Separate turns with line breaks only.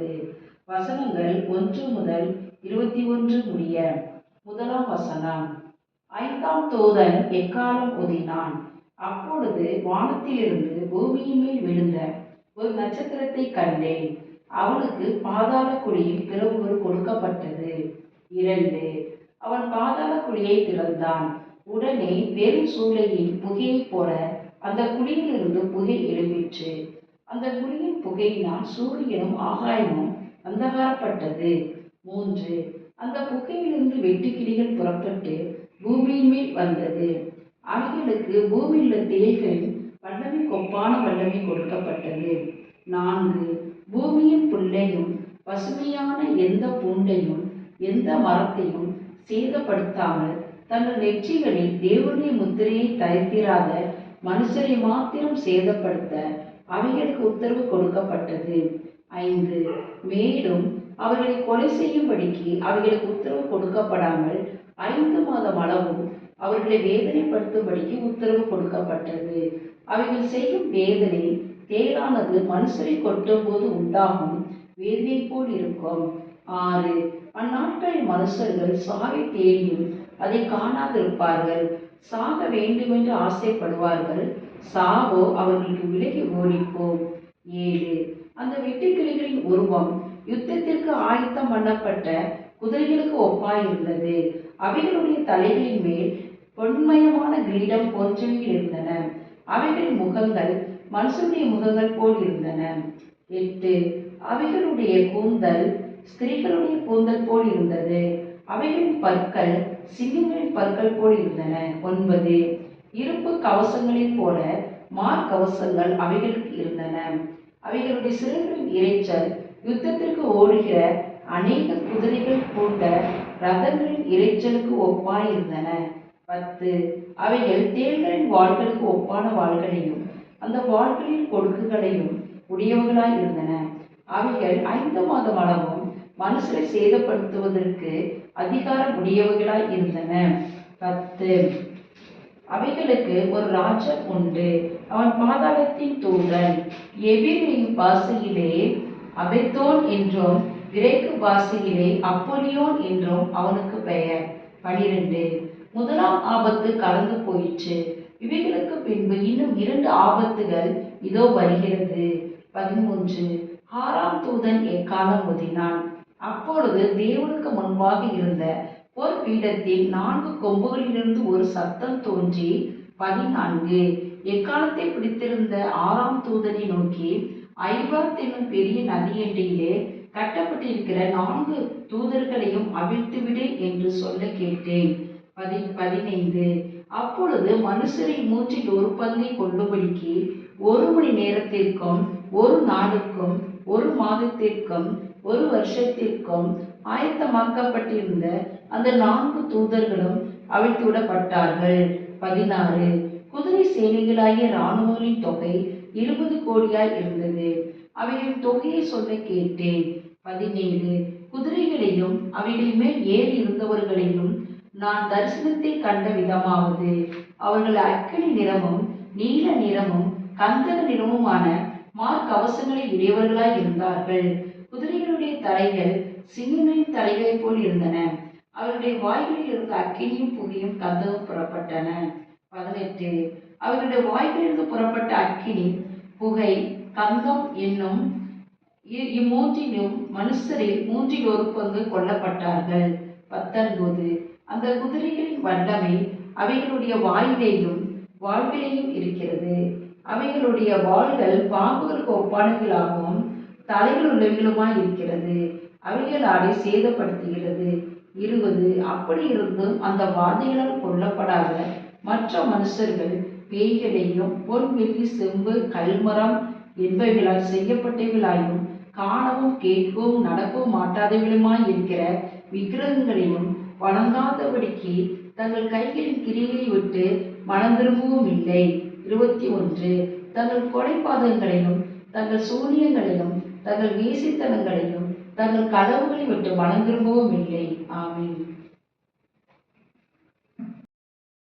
பத்தொன்பது வசனங்கள் ஒன்று முதல் இருபத்தி ஒன்று முடிய முதலாம் வசனம். ஐந்தாம் தோதன் எக்காலம் ஊதினான் அப்பொழுது வானத்திலிருந்து பூமியின் மேல் விழுந்த ஒரு நட்சத்திரத்தை கண்டேன். அவனுக்கு பாதாள குழியில் திறவுகோல் கொடுக்கப்பட்டது. இரண்டு. அவன் பாதாள குழியை திறந்தான். உடனே வெறும் சூளையில் புகையைப் போல அந்த குழியிலிருந்து புகை எழும்பிற்று. அந்த குழியின் புகையினால் சூரியனும் ஆகாயமும் அந்தகாரப்பட்டது. மூன்று அந்த புகையிலிருந்து வெட்டுக்கிளிகள் புறப்பட்டு பூமியின் மேல் வந்தது. அவைகளுக்கு பூமியில் உள்ள தேய்களின் வல்லமை கொப்பான வல்லமை கொடுக்கப்பட்டது. நான்கு பூமியின் புல்லையும் பசுமையான எந்த பூண்டையும் எந்த மரத்தையும் சேதப்படுத்தாமல் தங்கள் நெற்றிகளில் தேவனுடைய முத்திரையை தரித்திராத மனுஷரை மாத்திரம் சேதப்படுத்த அவைகளுக்கு உத்தரவு கொடுக்கப்பட்டது. ஐந்து. மேலும் அவர்களை கொலை செய்யும்படிக்கு அவைகளுக்கு உத்தரவு கொடுக்கப்படாமல் ஐந்து மாதம் அளவும் அவர்களை வேதனைப்படுத்தும்படிக்கு உத்தரவு கொடுக்கப்பட்டது. அவைகள் செய்யும் வேதனை தேரானது மனுஷரை கொட்டும் போது உண்டாகும் வேதனை போல் இருக்கும். ஆறு. அந்நாட்களில் மனுஷர்கள் சாவை தேடியும் அதை காணாதிருப்பார்கள் சாக வேண்டுமென்று ஆசைப்படுவார்கள். சாவோ அவர்களுக்கு விலகி ஓடிப்போம். ஏழு. அந்த வெட்டுக்கிளிகளின் உருவம் யுத்தத்திற்கு ஆயத்தம் பண்ணப்பட்ட குதிரைகளுக்கு ஒப்பாயிருந்தது. அவைகளுடைய தலைகளின் மேல் பொன்மயமான கிரீடம் போன்றவைகள் இருந்தன. அவைகளின் முகங்கள் மனுஷனுடைய முகங்கள் போல் இருந்தன. எட்டு. அவைகளுடைய கூந்தல் ஸ்திரீகளுடைய கூந்தல் போல் இருந்தது. அவைகளின் பற்கள் சிங்கங்களின் பற்கள் போல் இருந்தன. ஒன்பது. இரும்பு கவசங்களைப் போல மார்க்கவசங்கள் அவைகளுக்கு இருந்தன. அவைகளுடைய சிறுகளின் இரைச்சல் யுத்தத்திற்கு ஓடுகிற அநேக குதிரைகள் கொண்ட ரதங்களின் இரைச்சலுக்கு ஒப்பாயிருந்தன. பத்து. அவைகள் தேள்களின் வாள்களுக்கு ஒப்பான வாள்களையும் அந்த வாள்களின் கொடுக்குகளையும் உடையவர்களாய் இருந்தன அவைகள் ஐந்து மாதம் அளவு மனுஷரை சேதப்படுத்துவதற்கு அதிகாரம் உடையவர்களாய் இருந்தன. பத்து. அவைகளுக்கு ஒரு ராஜன் உண்டு. அவன் பாதாளத்தின் தூதன். எபிரேய பாசையிலே அபெத்தோன் என்றும் கிரேக்கு பாசையிலே அப்போலியோன் என்றும் அவனுக்கு பெயர். பனிரெண்டு. முதலாம் ஆபத்து கலந்து போயிற்று. இவைகளுக்கு பின்பு இன்னும் இரண்டு ஆபத்துகள் இதோ வருகிறது. பதிமூன்று. ஆறாம் தூதன் எக்காலம் ஒதினான்? அப்பொழுது தேவனுக்கு முன்பாக இருந்த ஒரு பீடத்தில் நான்கு கொம்புகளிலிருந்து ஒரு சத்தம் தோன்றி பதினான்கு. எக்காலத்தை பிடித்திருந்த ஆறாம் தூதனை நோக்கி ஐபாத் என்னும் பெரிய நதியண்டையிலே கட்டப்பட்டிருக்கிற நான்கு தூதர்களையும் அவிழ்த்துவிடு என்று சொல்ல கேட்டேன். பதி பதினைந்து. அப்பொழுது மனுஷரின் மூச்சில் ஒரு பங்கை கொள்ளும்படிக்கு ஒரு மணி நேரத்திற்கும் ஒரு நாளுக்கும் ஒரு மாதத்திற்கும் ஒரு வருஷத்திற்கும் ஆயத்தமாக்கப்பட்டிருந்த அந்த நான்கு தூதர்களும் அவிழ்த்து விடப்பட்டார்கள். பதினாறு. குதிரை சேனைகளாகிய இராணுவங்களின் தொகை இருபது கோடியாய் இருந்தது. அவைகளின் தொகையை சொல்ல கேட்டேன். பதினேழு. குதிரைகளையும் அவைகளின் மேல் ஏறி இருந்தவர்களையும் நான் தரிசனத்தை கண்ட விதமாவது அவர்கள் அக்கினி நிறமும் நீல நிறமும் கந்தக நிறமுமான மார்க்கவசங்களை உடையவர்களாய் இருந்தார்கள். குதிரை குதிரைகளுடைய தலைகள் சிங்கங்களின் தலைகளைப் போல் இருந்தன. அவருடைய வாய்களில் இருந்த அக்கினியும் புகையும் கந்தகம் புறப்பட்டன. பதினெட்டு. அவர்களுடைய வாய்களிலிருந்து புறப்பட்ட அக்கினி புகை கந்தம் என்னும் இ- இம்மூன்றிலும் மனுஷரில் மூன்றில் ஒரு பங்கு கொல்லப்பட்டார்கள். பத்தொன்பது. அந்த குதிரைகளின் வல்லமை அவைகளுடைய வாயிலேயும் வாள்களிலேயும் இருக்கிறது. அவைகளுடைய வாள்கள் பாம்புகளுக்கு ஒப்பானதாகவும் தலைகள் உள்ளவைகளுமாய் இருக்கிறது. அவைகளாலே சேதப்படுத்துகிறது. இருபது அப்படி இருந்தும் அந்த வாதைகளால் கொல்லப்படாத மற்ற மனுஷர்கள் பேய்களையும் பொன் வெள்ளி செம்பு கல்மரம் என்பவைகளால் செய்யப்பட்டவைகளாயும் காணவும் கேட்கவும் நடக்கவும் மாட்டாதவர்களுமாய் இருக்கிற விக்கிரகங்களையும் வணங்காதபடிக்கு தங்கள் கைகளின் கிரிகளை விட்டு மனம் திரும்பவும் இல்லை. இருபத்தி ஒன்று தங்கள் கொலைபாதங்களையும் தங்கள் சூனியங்களையும் தங்கள் வீசித்தனங்களையும் தங்கள் கதவுகளை விட்டு மனம் திரும்பவும் இல்லை. ஆமீன்.